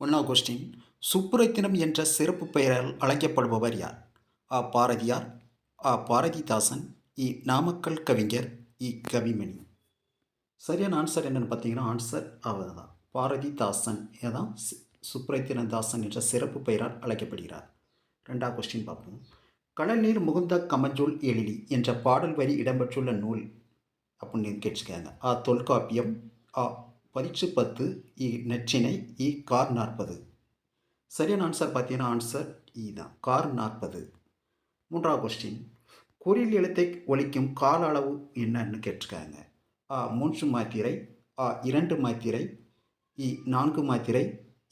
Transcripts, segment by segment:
ஒன்றாவது கொஸ்டின் சுப்புரத்தினம் என்ற சிறப்பு பெயரால் அழைக்கப்படுபவர் யார்? ஆ பாரதியார் ஆ பாரதிதாசன் இ நாமக்கல் கவிஞர் இ கவிமணி. சரியான ஆன்சர் என்னென்னு பார்த்தீங்கன்னா ஆன்சர் அவர் தான் பாரதிதாசன் ஏதான் சுப்ரத்தினதாசன் என்ற சிறப்பு பெயரால் அழைக்கப்படுகிறார். ரெண்டாவது கொஸ்டின் பார்ப்போம். கடல் நீர் முகுந்த கமஞ்சூல் எழிலி என்ற பாடல் வரி இடம்பெற்றுள்ள நூல் அப்படின்னு கேட்டுருக்காங்க ஆ தொல்காப்பியம் ஆ பரீட்சை பத்து இ நெச்சினை இ கார் நாற்பது. சரியான ஆன்சர் பார்த்தீங்கன்னா ஆன்சர் இ e தான். கார் நாற்பது. மூன்றாவது கொஸ்டின் குறில் எழுத்தை ஒழிக்கும் கால அளவு என்னன்னு கேட்டிருக்காங்க. ஆ மூன்று மாத்திரை ஆ இரண்டு மாத்திரை இ நான்கு மாத்திரை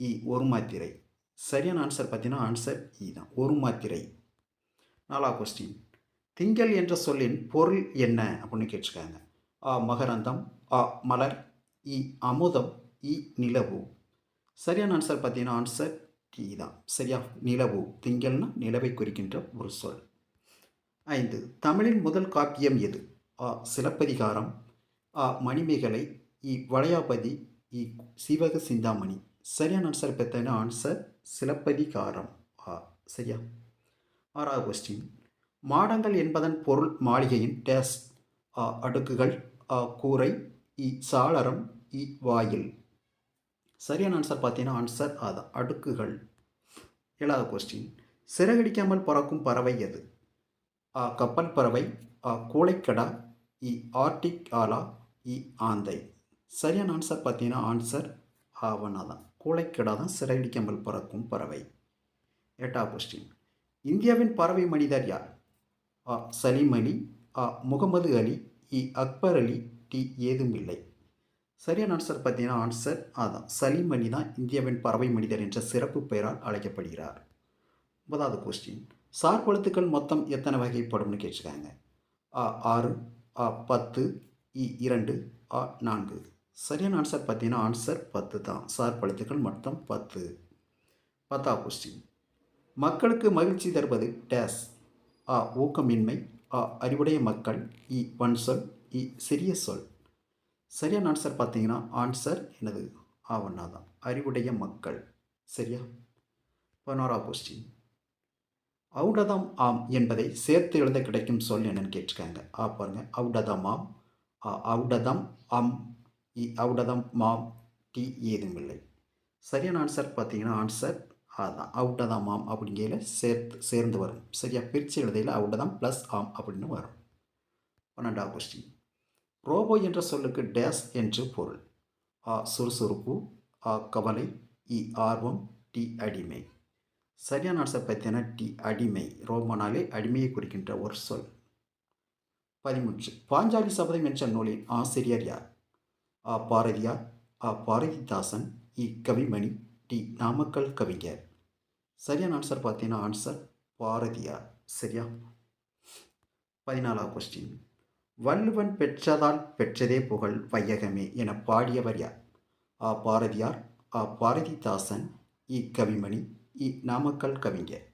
இ ஒரு மாத்திரை. சரியான ஆன்சர் பார்த்தீங்கன்னா ஆன்சர் இ e தான். ஒரு மாத்திரை. நாலாவது கொஸ்டின் திங்கள் என்ற சொல்லின் பொருள் என்ன அப்படின்னு கேட்டிருக்காங்க. ஆ மகரந்தம் ஆ மலர் இ அமுதம் இ நிலவு. சரியான ஆன்சர் பார்த்தீங்கன்னா ஆன்சர் டி தான். சரியா? நிலவு. திங்கள்னா நிலவை குறிக்கின்ற ஒரு சொல். ஐந்து. தமிழின் முதல் காப்பியம் எது? ஆ சிலப்பதிகாரம். ஆ மணிமேகலை. இ வளையாபதி. இ சிவக சிந்தாமணி. சரியான ஆன்சர் பார்த்தீங்கன்னா ஆன்சர் சிலப்பதிகாரம். ஆ சரியா? ஆறாவது கொஸ்டின் மாடங்கள் என்பதன் பொருள் மாளிகையின் டேஸ் அடுக்குகள். கூரை. இ சாளரம். இ வாயில். சரியான ஆன்சர் பார்த்தீங்கன்னா ஆன்சர் அதான் அடுக்குகள். ஏழாவது கொஸ்டின் சிறகடிக்காமல் பறக்கும் பறவை எது? ஆ கப்பல் பறவை ஆ கூளைக்கடா இ ஆர்டிக் ஆலா இ ஆந்தை. சரியான ஆன்சர் பார்த்தீங்கன்னா ஆன்சர் ஆவனா தான். கூளைக்கடா தான் சிறகடிக்காமல் பறக்கும் பறவை. எட்டாவது கொஸ்டின் இந்தியாவின் பறவை மனிதர் யார்? ஆ சலீம் அலி ஆ முகமது அலி இ அக்பர் அலி டி ஏதும் இல்லை சரியான ஆன்சர் பார்த்தீங்கன்னா ஆன்சர் அதுதான் சலீம் தான் இந்தியாவின் பறவை மனிதர் என்ற சிறப்பு பெயரால் அழைக்கப்படுகிறார். ஒன்பதாவது கொஸ்டின் சார்பெழுத்துக்கள் மொத்தம் எத்தனை வகைப்படும்னு கேட்டிருக்காங்க? ஆ ஆறு ஆ பத்து இ இரண்டு ஆ நான்கு. சரியான ஆன்சர் பார்த்தீங்கன்னா ஆன்சர் பத்து தான். சார்பெழுத்துக்கள் மொத்தம் பத்து. பத்தா கொஸ்டின் மக்களுக்கு மகிழ்ச்சி தருவது டேஸ். ஆ ஊக்கமின்மை. ஆ அறிவுடைய மக்கள். இ வன் சொல் இ சிறிய சொல். சரியான ஆன்சர் பார்த்தீங்கன்னா ஆன்சர் எனது ஆவண்ணா தான் அறிவுடைய மக்கள். சரியா? பதினோரா கொஸ்டின் அவுடதாம் ஆம் என்பதை சேர்த்து எழுத கிடைக்கும் சொல் என்னன்னு கேட்டிருக்காங்க. ஆ பாருங்க. அவுடதாம் ஆம். ஆ அம். இ அவுடதம் மாம். டி ஏதும் இல்லை. சரியான ஆன்சர் பார்த்தீங்கன்னா ஆன்சர் அதுதான் அவுடதாம் ஆம் அப்படிங்கையில் சேர்த்து சேர்ந்து வரும். சரியா? பிரித்து எழுதையில் அவுடதாம் ப்ளஸ் ஆம் அப்படின்னு வரும். பன்னெண்டாவது கொஸ்டின் ரோபோ என்ற சொல்லுக்கு டேஸ் என்று பொருள். ஆ சுறுசுறுப்பு ஆ கவலை இ ஆர்வம் டி அடிமை. சரியான ஆன்சர் பார்த்தீங்கன்னா டி அடிமை ரோமனாலே அடிமையை குறிக்கின்ற ஒரு சொல். பதிமூன்று. பாஞ்சாலி சபதம் என்ற நூலின் ஆசிரியர் யார்? ஆ பாரதியார் ஆ பாரதிதாசன் இ கவிமணி டி நாமக்கல் கவிஞர். சரியான ஆன்சர் பார்த்தீங்கன்னா ஆன்சர் பாரதியார். சரியா? பதினாலாவது கொஸ்டின் வள்ளுவன் பெற்றதால் பெற்றதே புகழ் வையகமே என பாடியவர் யார்? ஆ. பாரதியார் ஆ. பாரதிதாசன் இ. கவிமணி இ. நாமக்கல் கவிஞர்.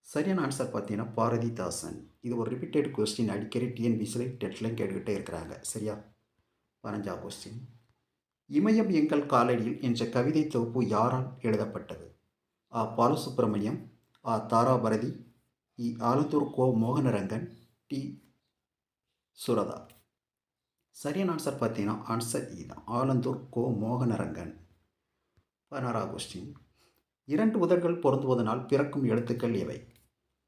சரியான ஆன்சர் பார்த்தீங்கன்னா பாரதிதாசன். இது ஒரு ரிப்பீட்டட் கொஸ்டின் அடிக்கடி டிஎன்பிசியில் டெட்லைன் கேட்டுக்கிட்டே இருக்கிறாங்க. சரியா? பதினஞ்சா கொஸ்டின் இமயம் எங்கள் காலடியில் என்ற கவிதை தொகுப்பு யாரால் எழுதப்பட்டது? ஆ. பாலசுப்ரமணியம் ஆ. தாராபரதி இ. ஆலத்தூர் கோ. மோகனரங்கன் டி. சுரதா. சரியான ஆன்சர் பார்த்தீங்கன்னா ஆன்சர் இதுதான் e தான். ஆலந்தூர் கோ மோகனரங்கன். பதினாறாவது கொஸ்டின் இரண்டு உதர்கள் பொருந்துவதனால் பிறக்கும் எழுத்துக்கள் எவை?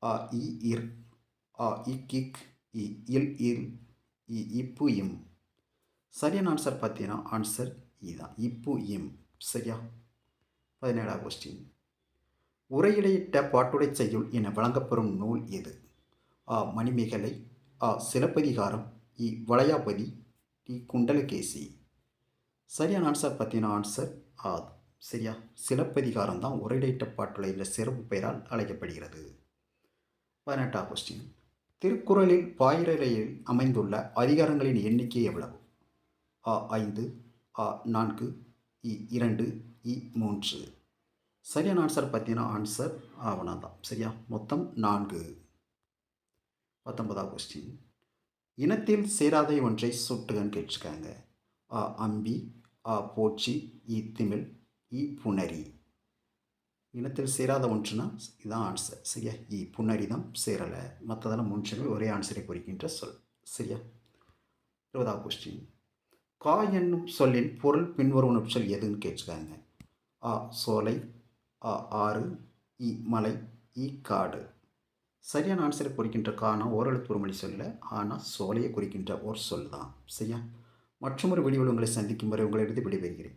ஆ இ இர். ஆ இ கிக். இ இல் இல். இ இப்பு இம். சரியான ஆன்சர் பார்த்தீங்கன்னா ஆன்சர் இதுதான் e தான். இப்பு இம். சரியா? பதினேழாவது கொஸ்டின் உரையிடையிட்ட பாட்டுடை செய்யுள் என வழங்கப்பெறும் நூல் எது? ஆ மணிமேகலை. ஆ சிலப்பதிகாரம் இ வளையாபதி டி குண்டலகேசி. சரியான ஆன்சர் பார்த்தீங்கன்னா ஆன்சர் ஆ சரியா? சிலப்பதிகாரம் தான் உரையிடையிட்ட பாட்டுள்ள என்ற சிறப்பு பெயரால் அழைக்கப்படுகிறது. பதினெட்டாம் கொஸ்டின் திருக்குறளில் பாயிரலையில் அமைந்துள்ள அதிகாரங்களின் எண்ணிக்கை எவ்வளவு? ஆ ஐந்து ஆ நான்கு இ இரண்டு இ மூன்று. சரியான ஆன்சர் பார்த்தீங்கன்னா ஆன்சர் ஆவணம் தான் சரியா? மொத்தம் நான்கு. பத்தொன்பதாம் கொஸ்டின் இனத்தில் சேராத ஒன்றை சுட்டுகன்னு கேட்டிருக்காங்க. ஆ அம்பி ஆ போச்சி இ திமிழ் இ புனரி இனத்தில் சேராத ஒன்றுனா இதுதான் ஆன்சர் சரியா? இ புன்னரி தான் சேரலை. மற்றதெல்லாம் மூன்றுமே ஒரே ஆன்சரை குறிக்கின்ற சொல். சரியா? இருபதாவது கொஸ்டின் கா என்னும் சொல்லின் பொருள் பின்வரும் சொல் எதுன்னு கேட்டிருக்காங்க. ஆ சோலை ஆ ஆறு இ மலை இ காடு. சரியான ஆன்சரை குறிக்கின்ற காரணம் ஓரெழுத்து ஒரு மொழி சொல்ல ஆனால் சோலையை குறிக்கின்ற ஒரு சொல் தான் சரியா? மற்றொரு வீடியோவில் உங்களை சந்திக்கும் வரை உங்களை விடைபெறுகிறேன்.